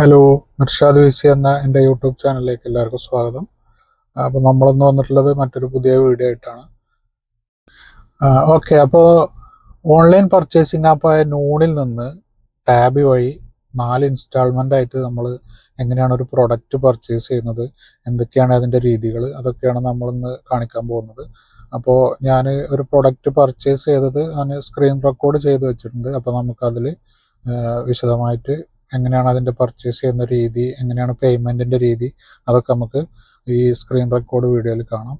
Hello Nirshad VC എന്ന എന്റെ YouTube ചാനലിലേക്ക് എല്ലാവർക്കും സ്വാഗതം. അപ്പോൾ നമ്മളൊന്ന് വന്നിട്ടുള്ളത് മറ്റൊരു പുതിയ വീഡിയോ ആയിട്ടാണ്. ഓക്കെ അപ്പോൾ ഓൺലൈൻ പർച്ചേസിംഗ് ആപ്പായ നൂണിൽ നിന്ന് ടാബി വഴി നാല് ഇൻസ്റ്റാൾമെന്റ് ആയിട്ട് നമ്മൾ എങ്ങനെയാണ് ഒരു പ്രൊഡക്റ്റ് പർച്ചേസ് ചെയ്യുന്നത് എന്തൊക്കെയാണ് അതിന്റെ രീതികൾ അതൊക്കെയാണ് നമ്മളിന്ന് കാണിക്കാൻ പോകുന്നത്. അപ്പോൾ ഞാൻ ഒരു പ്രൊഡക്റ്റ് പർച്ചേസ് ചെയ്തത് ഞാൻ സ്ക്രീൻ റെക്കോർഡ് ചെയ്ത് വെച്ചിട്ടുണ്ട്. അപ്പോൾ നമുക്കതിൽ വിശദമായിട്ട് എങ്ങനെയാണ് അതിന്റെ പർച്ചേസ് ചെയ്യുന്ന രീതി എങ്ങനെയാണ് പേയ്മെന്റിന്റെ രീതി അതൊക്കെ നമുക്ക് ഈ സ്ക്രീൻ റെക്കോർഡ് വീഡിയോയിൽ കാണാം.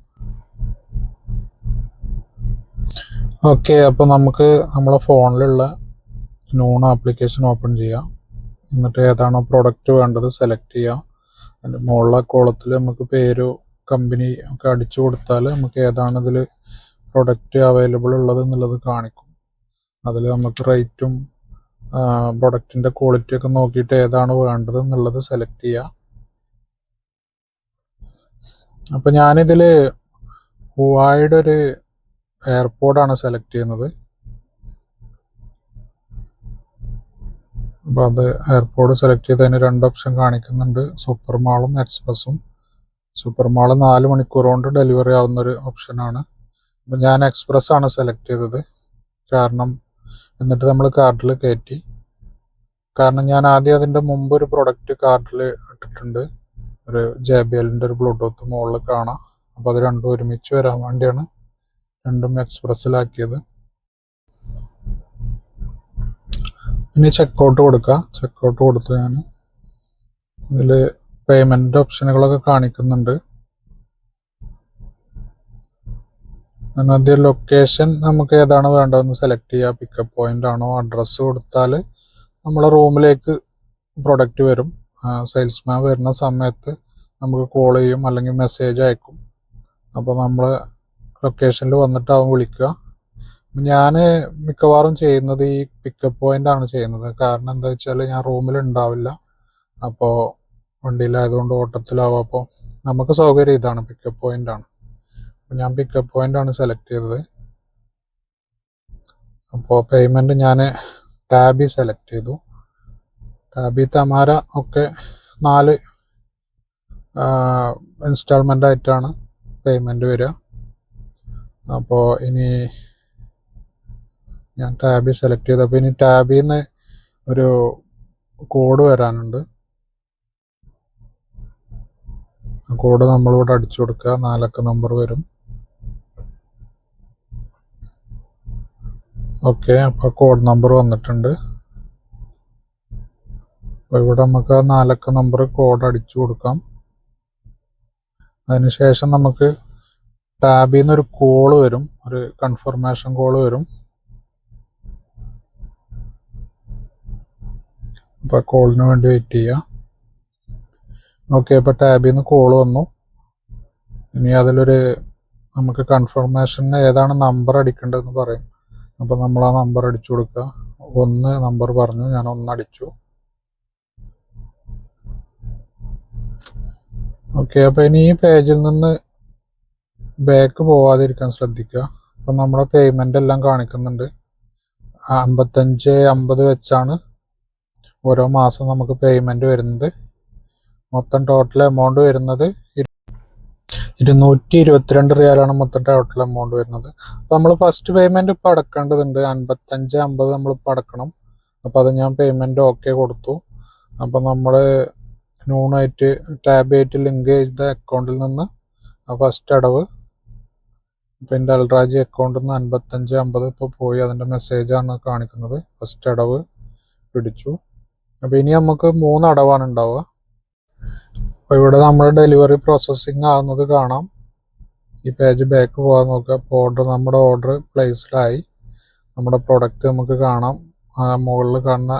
ഓക്കെ അപ്പോൾ നമുക്ക് നമ്മളെ ഫോണിലുള്ള നൂൺ ആപ്ലിക്കേഷൻ ഓപ്പൺ ചെയ്യാം. എന്നിട്ട് ഏതാണോ പ്രോഡക്റ്റ് വേണ്ടത് സെലക്ട് ചെയ്യാം. അതിന്റെ മുകളിലെ കോളത്തിൽ നമുക്ക് പേരോ കമ്പനി ഒക്കെ അടിച്ചു കൊടുത്താൽ നമുക്ക് ഏതാണ് ഇതിൽ പ്രൊഡക്റ്റ് അവൈലബിൾ ഉള്ളത് എന്നുള്ളത് കാണിക്കും. അതിൽ നമുക്ക് റേറ്റും പ്രൊഡക്റ്റിന്റെ ക്വാളിറ്റി ഒക്കെ നോക്കിയിട്ട് ഏതാണ് വേണ്ടത് എന്നുള്ളത് സെലക്ട് ചെയ്യുക അപ്പം ഞാനിതിൽ ഹുവായുടെ ഒരു എയർപോർട്ടാണ് സെലക്ട് ചെയ്യുന്നത്. അപ്പോൾ അത് എയർപോർട്ട് സെലക്ട് ചെയ്തതിന് രണ്ട് ഓപ്ഷൻ കാണിക്കുന്നുണ്ട്. സൂപ്പർ മാളും എക്സ്പ്രസ്സും സൂപ്പർ മാൾ നാല് മണിക്കൂർ കൊണ്ട് ഡെലിവറി ആവുന്ന ഒരു ഓപ്ഷനാണ് അപ്പം ഞാൻ എക്സ്പ്രസ് ആണ് സെലക്ട് ചെയ്തത്. കാരണം എന്നിട്ട് നമ്മൾ കാർഡിൽ കയറ്റി കാരണം ഞാൻ ആദ്യം അതിന്റെ മുമ്പ് ഒരു പ്രൊഡക്റ്റ് കാർട്ടിൽ ഇട്ടിട്ടുണ്ട്. ഒരു ജെ ബി എല്ലിന്റെ ഒരു ബ്ലൂടൂത്ത് മുകളിൽ കാണാം. അപ്പോൾ അത് രണ്ടും ഒരുമിച്ച് വരാൻ വേണ്ടിയാണ് രണ്ടും എക്സ്പ്രസ്സിലാക്കിയത് ഇനി ചെക്കൗട്ട് കൊടുക്കുക ചെക്കൗട്ട് കൊടുത്തു ഞാൻ ഇതിൽ പേയ്മെന്റ് ഓപ്ഷനുകളൊക്കെ കാണിക്കുന്നുണ്ട്. ആദ്യം ലൊക്കേഷൻ നമുക്ക് ഏതാണ് വേണ്ടതെന്ന് സെലക്ട് ചെയ്യുക പിക്കപ്പ് പോയിന്റ് ആണോ അഡ്രസ്സ് കൊടുത്താൽ നമ്മളെ റൂമിലേക്ക് പ്രൊഡക്റ്റ് വരും. സെയിൽസ്മാൻ വരുന്ന സമയത്ത് നമുക്ക് കോൾ ചെയ്യും അല്ലെങ്കിൽ മെസ്സേജ് അയക്കും. അപ്പോൾ നമ്മൾ ലൊക്കേഷനിൽ വന്നിട്ടാവും വിളിക്കുക. ഞാൻ മിക്കവാറും ചെയ്യുന്നത് ഈ പിക്കപ്പ് പോയിന്റ് ആണ് ചെയ്യുന്നത്. കാരണം എന്താ വെച്ചാൽ ഞാൻ റൂമിൽ ഉണ്ടാവില്ല അപ്പോൾ വണ്ടിയിലായതുകൊണ്ട് ഓട്ടത്തിലാവും. അപ്പോൾ നമുക്ക് സൗകര്യം ഇതാണ് പിക്കപ്പ് പോയിന്റ് ആണ്. ഞാൻ പിക്കപ്പ് പോയിന്റ് ആണ് സെലക്ട് ചെയ്തത്. അപ്പോൾ പേയ്മെന്റ് ഞാൻ ടാബി സെലക്ട് ചെയ്തു. ടാബി തമാര ഒക്കെ നാല് ഇൻസ്റ്റാൾമെന്റ് ആയിട്ടാണ് പേയ്മെന്റ് വരിക. അപ്പോൾ ഇനി ഞാൻ ടാബി സെലക്ട് ചെയ്തപ്പോൾ ഇനി ടാബിൽ നിന്ന് ഒരു കോഡ് വരാനുണ്ട്. കോഡ് നമ്മളിവിടെ അടിച്ചു കൊടുക്കുക. നാലക്ക നമ്പർ വരും. ഓക്കെ അപ്പോൾ കോഡ് നമ്പർ വന്നിട്ടുണ്ട്. അപ്പോൾ ഇവിടെ നമുക്ക് ആ നാലക്ക നമ്പർ കോഡ് അടിച്ചു കൊടുക്കാം. അതിനുശേഷം നമുക്ക് ടാബിൽ നിന്ന് ഒരു കോൾ വരും. ഒരു കൺഫർമേഷൻ കോൾ വരും. അപ്പോൾ കോളിന് വേണ്ടി വെയിറ്റ് ചെയ്യാം. ഓക്കെ അപ്പോൾ ടാബിൽ നിന്ന് കോൾ വന്നു. ഇനി അതിലൊരു നമുക്ക് കൺഫർമേഷന് ഏതാണ് നമ്പർ അടിക്കേണ്ടതെന്ന് പറയും. അപ്പോൾ നമ്മൾ ആ നമ്പർ അടിച്ചു കൊടുക്കുക ഒന്ന് നമ്പർ പറഞ്ഞു ഞാൻ ഒന്ന് അടിച്ചു. ഓക്കെ അപ്പോൾ ഇനി ഈ പേജിൽ നിന്ന് ബാക്ക് പോവാതിരിക്കാൻ ശ്രദ്ധിക്കുക അപ്പം നമ്മുടെ പേയ്മെന്റ് എല്ലാം കാണിക്കുന്നുണ്ട്. അമ്പത്തഞ്ച് അമ്പത് വെച്ചാണ് ഓരോ മാസം നമുക്ക് പേയ്മെന്റ് വരുന്നത്. മൊത്തം ടോട്ടൽ എമൗണ്ട് വരുന്നത് ഇരുന്നൂറ്റി ഇരുപത്തിരണ്ട് റിയാലാണ് മൊത്തം ടോട്ടൽ എമൗണ്ട് വരുന്നത്. അപ്പോൾ നമ്മൾ ഫസ്റ്റ് പേയ്മെന്റ് ഇപ്പോൾ അടക്കേണ്ടതുണ്ട്. അൻപത്തഞ്ച് അമ്പത് നമ്മളിപ്പോൾ അടക്കണം. അപ്പോൾ അത് ഞാൻ പേയ്മെന്റ് ഓക്കെ കൊടുത്തു. അപ്പോൾ നമ്മൾ നൂണായിട്ട് ടാബ് ആയിട്ട് ലിങ്ക് ചെയ്ത അക്കൗണ്ടിൽ നിന്ന് ഫസ്റ്റ് അടവ്. ഇപ്പോൾ എന്റെ അൽറാജി അക്കൗണ്ടിൽ നിന്ന് അൻപത്തഞ്ച് അമ്പത് ഇപ്പോൾ പോയി. അതിന്റെ മെസ്സേജാണ് കാണിക്കുന്നത്. ഫസ്റ്റ് അടവ് പിടിച്ചു. അപ്പോൾ ഇനി നമുക്ക് മൂന്ന് അടവാണ് ഉണ്ടാവുക. അപ്പോൾ ഇവിടെ നമ്മുടെ ഡെലിവറി പ്രോസസ്സിങ് ആകുന്നത് കാണാം. ഈ പേജ് ബാക്ക് പോകാൻ നോക്കുക. അപ്പോൾ ഓർഡർ നമ്മുടെ ഓർഡർ പ്ലേസ്ഡായി നമ്മുടെ പ്രൊഡക്റ്റ് നമുക്ക് കാണാം. മുകളിൽ കാണുന്ന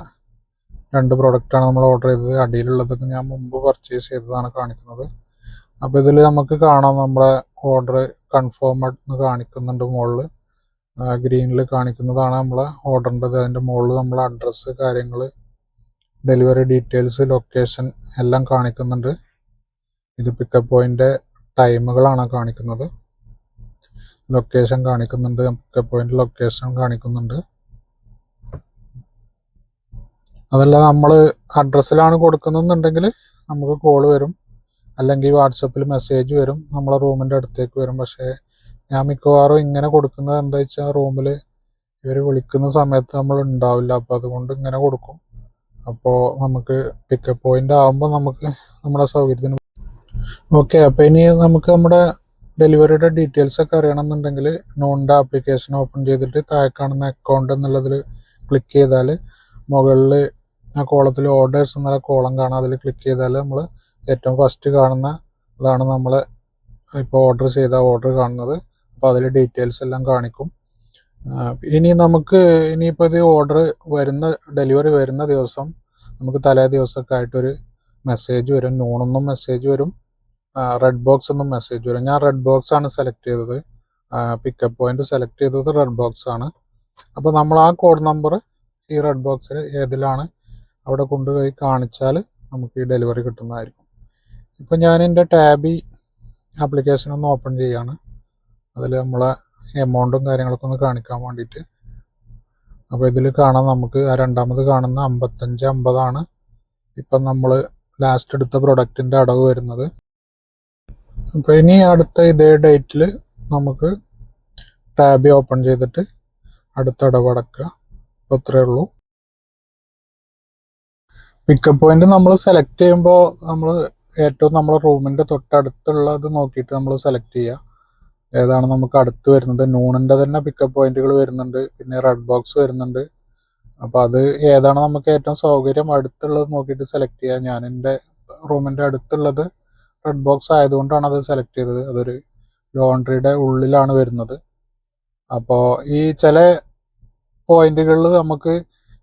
രണ്ട് പ്രൊഡക്റ്റാണ് നമ്മൾ ഓർഡർ ചെയ്തത്. അടിയിലുള്ളതൊക്കെ ഞാൻ മുമ്പ് പർച്ചേസ് ചെയ്തതാണ് കാണിക്കുന്നത്. അപ്പോൾ ഇതിൽ നമുക്ക് കാണാം നമ്മുടെ ഓർഡർ കൺഫേംഡ് എന്ന് കാണിക്കുന്നുണ്ട് മുകളിൽ. ഗ്രീനിൽ കാണിക്കുന്നതാണ് നമ്മളെ ഓർഡറിന്റെത് അതിന്റെ മുകളിൽ നമ്മളെ അഡ്രസ്സ് കാര്യങ്ങൾ ഡെലിവറി ഡീറ്റെയിൽസ് ലൊക്കേഷൻ എല്ലാം കാണിക്കുന്നുണ്ട്. ഇത് പിക്കപ്പ് പോയിന്റ് ടൈമുകളാണ് കാണിക്കുന്നത്. ലൊക്കേഷൻ കാണിക്കുന്നുണ്ട് പിക്കപ്പ് പോയിന്റ് ലൊക്കേഷൻ കാണിക്കുന്നുണ്ട്. അതല്ല നമ്മൾ അഡ്രസ്സിലാണ് കൊടുക്കുന്നെന്നുണ്ടെങ്കിൽ നമുക്ക് കോൾ വരും. അല്ലെങ്കിൽ വാട്സപ്പിൽ മെസ്സേജ് വരും നമ്മളെ റൂമിന്റെ അടുത്തേക്ക് വരും. പക്ഷേ ഞാൻ മിക്കവാറും ഇങ്ങനെ കൊടുക്കുന്നത് എന്താ വെച്ചാൽ റൂമിൽ ഇവർ വിളിക്കുന്ന സമയത്ത് നമ്മൾ ഉണ്ടാവില്ല. അപ്പോൾ അതുകൊണ്ട് ഇങ്ങനെ കൊടുക്കും. അപ്പോൾ നമുക്ക് പിക്കപ്പ് പോയിന്റ് ആകുമ്പോൾ നമുക്ക് നമ്മുടെ സൗകര്യത്തിന് ഓക്കെ അപ്പോൾ ഇനി നമുക്ക് നമ്മുടെ ഡെലിവറിയുടെ ഡീറ്റെയിൽസ് ഒക്കെ അറിയണമെന്നുണ്ടെങ്കിൽ നോണിന്റെ ആപ്ലിക്കേഷൻ ഓപ്പൺ ചെയ്തിട്ട് താഴെ കാണുന്ന അക്കൗണ്ട് എന്നുള്ളതിൽ ക്ലിക്ക് ചെയ്താൽ മുകളിൽ ആ കോളത്തിൽ ഓർഡേഴ്സ് എന്നുള്ള കോളം കാണാം. അതിൽ ക്ലിക്ക് ചെയ്താൽ നമ്മൾ ഏറ്റവും ഫസ്റ്റ് കാണുന്ന ഇതാണ് നമ്മൾ ഇപ്പോൾ ഓർഡർ ചെയ്ത ഓർഡർ കാണുന്നത്. അപ്പോൾ അതിൽ ഡീറ്റെയിൽസ് എല്ലാം കാണിക്കും. ഇനി നമുക്ക് ഇനിയിപ്പോൾ ഇത് ഓർഡർ വരുന്ന ഡെലിവറി വരുന്ന ദിവസം നമുക്ക് തലേ ദിവസമൊക്കെ ആയിട്ടൊരു മെസ്സേജ് വരും. നൂണൊന്നും മെസ്സേജ് വരും. റെഡ് ബോക്സ് എന്നും മെസ്സേജ് വരും. ഞാൻ റെഡ് ബോക്സ് ആണ് സെലക്ട് ചെയ്തത്. പിക്കപ്പ് പോയിന്റ് സെലക്ട് ചെയ്തത് റെഡ് ബോക്സ് ആണ്. അപ്പോൾ നമ്മൾ ആ കോഡ് നമ്പർ ഈ റെഡ് ബോക്സിൽ ഏതിലാണ് അവിടെ കൊണ്ടുപോയി കാണിച്ചാൽ നമുക്ക് ഈ ഡെലിവറി കിട്ടുന്നതായിരിക്കും. ഇപ്പം ഞാൻ എന്റെ ടാബി ആപ്ലിക്കേഷൻ ഒന്ന് ഓപ്പൺ ചെയ്യാണ്. അതിൽ നമ്മളെ എമൗണ്ടും കാര്യങ്ങളൊക്കെ ഒന്ന് കാണിക്കാൻ വേണ്ടിയിട്ട്. അപ്പോൾ ഇതിൽ കാണാം നമുക്ക് ആ രണ്ടാമത് കാണുന്ന അമ്പത്തഞ്ച് അമ്പതാണ്. ഇപ്പം നമ്മൾ ലാസ്റ്റ് എടുത്ത പ്രൊഡക്റ്റിന്റെ അടവ് വരുന്നത്. അപ്പോൾ ഇനി അടുത്ത ഇതേ ഡേറ്റിൽ നമുക്ക് ടാബി ഓപ്പൺ ചെയ്തിട്ട് അടുത്ത ഇടപടക്കുക. അപ്പോൾ അത്രയേ ഉള്ളൂ. പിക്കപ്പ് പോയിന്റ് നമ്മൾ സെലക്ട് ചെയ്യുമ്പോൾ നമ്മൾ ഏറ്റവും നമ്മുടെ റൂമിന്റെ തൊട്ടടുത്തുള്ളത് നോക്കിയിട്ട് നമ്മൾ സെലക്ട് ചെയ്യുക. ഏതാണ് നമുക്ക് അടുത്ത് വരുന്നത്? നൂണിന്റെ തന്നെ പിക്കപ്പ് പോയിന്റുകൾ വരുന്നുണ്ട്. പിന്നെ റെഡ് ബോക്സ് വരുന്നുണ്ട്. അപ്പോൾ അത് ഏതാണ് നമുക്ക് ഏറ്റവും സൗകര്യം? അടുത്തുള്ളത് നോക്കിയിട്ട് സെലക്ട് ചെയ്യുക. ഞാൻ എന്റെ റൂമിന്റെ അടുത്തുള്ളത് റെഡ് ബോക്സ് ആയതുകൊണ്ടാണ് അത് സെലക്ട് ചെയ്തത്. അതൊരു ലോണ്ട്രിയുടെ ഉള്ളിലാണ് വരുന്നത്. അപ്പോൾ ഈ ചില പോയിന്റുകളിൽ നമുക്ക്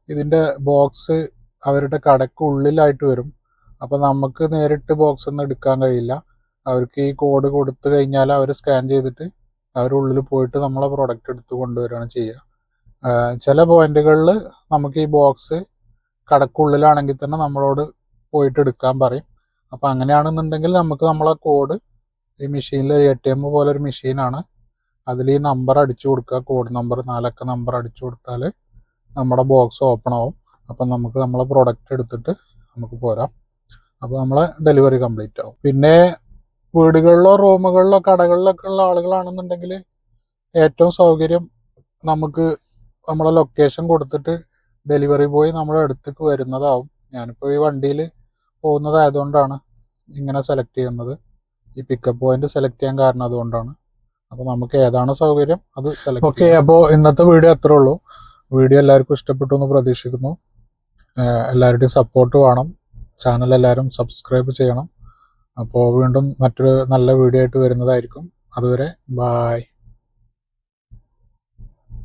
ഇതിന്റെ ബോക്സ് അവരുടെ കടക്ക് ഉള്ളിലായിട്ട് വരും. അപ്പോൾ നമുക്ക് നേരിട്ട് ബോക്സ് ഒന്നും എടുക്കാൻ കഴിയില്ല. അവർക്ക് ഈ കോഡ് കൊടുത്തു കഴിഞ്ഞാൽ അവർ സ്കാൻ ചെയ്തിട്ട് അവരുള്ളിൽ പോയിട്ട് നമ്മളെ പ്രോഡക്റ്റ് എടുത്ത് കൊണ്ടുവരികയാണ് ചെയ്യുക. ചില പോയിന്റുകളിൽ നമുക്ക് ഈ ബോക്സ് കടക്കുള്ളിലാണെങ്കിൽ തന്നെ നമ്മളോട് പോയിട്ട് എടുക്കാൻ പറയും. അപ്പോൾ അങ്ങനെയാണെന്നുണ്ടെങ്കിൽ നമുക്ക് നമ്മളെ കോഡ് ഈ മെഷീനിൽ എ ടി എം പോലെ ഒരു മെഷീനാണ് അതിൽ ഈ നമ്പർ അടിച്ചു കൊടുക്കുക. കോഡ് നമ്പർ നാലക്ക നമ്പർ അടിച്ചു കൊടുത്താൽ നമ്മുടെ ബോക്സ് ഓപ്പൺ ആവും. അപ്പം നമുക്ക് നമ്മളെ പ്രൊഡക്റ്റ് എടുത്തിട്ട് നമുക്ക് പോരാം. അപ്പോൾ നമ്മളെ ഡെലിവറി കംപ്ലീറ്റ് ആവും. പിന്നെ വീടുകളിലോ റൂമുകളിലോ കടകളിലൊക്കെ ഉള്ള ആളുകളാണെന്നുണ്ടെങ്കിൽ ഏറ്റവും സൗകര്യം നമുക്ക് നമ്മളെ ലൊക്കേഷൻ കൊടുത്തിട്ട് ഡെലിവറി ബോയ് നമ്മളെ അടുത്തേക്ക് വരുന്നതാവും. ഞാനിപ്പോൾ ഈ വണ്ടിയിൽ പോകുന്നതായതുകൊണ്ടാണ് ഇങ്ങനെ സെലക്ട് ചെയ്യുന്നത്. ഈ പിക്കപ്പ് പോയിന്റ് സെലക്ട് ചെയ്യാൻ കാരണം അതുകൊണ്ടാണ്. അപ്പോൾ നമുക്ക് ഏതാണ് സൗകര്യം അത് സെലക്ട് ഓക്കെ അപ്പോൾ ഇന്നത്തെ വീഡിയോ അത്രേ ഉള്ളൂ. വീഡിയോ എല്ലാവർക്കും ഇഷ്ടപ്പെട്ടു എന്ന് പ്രതീക്ഷിക്കുന്നു. എല്ലാവരുടെയും സപ്പോർട്ട് വേണം. ചാനൽ എല്ലാവരും സബ്സ്ക്രൈബ് ചെയ്യണം. അപ്പോൾ വീണ്ടും മറ്റൊരു നല്ല വീഡിയോ ആയിട്ട് വരുന്നതായിരിക്കും. അതുവരെ ബായ്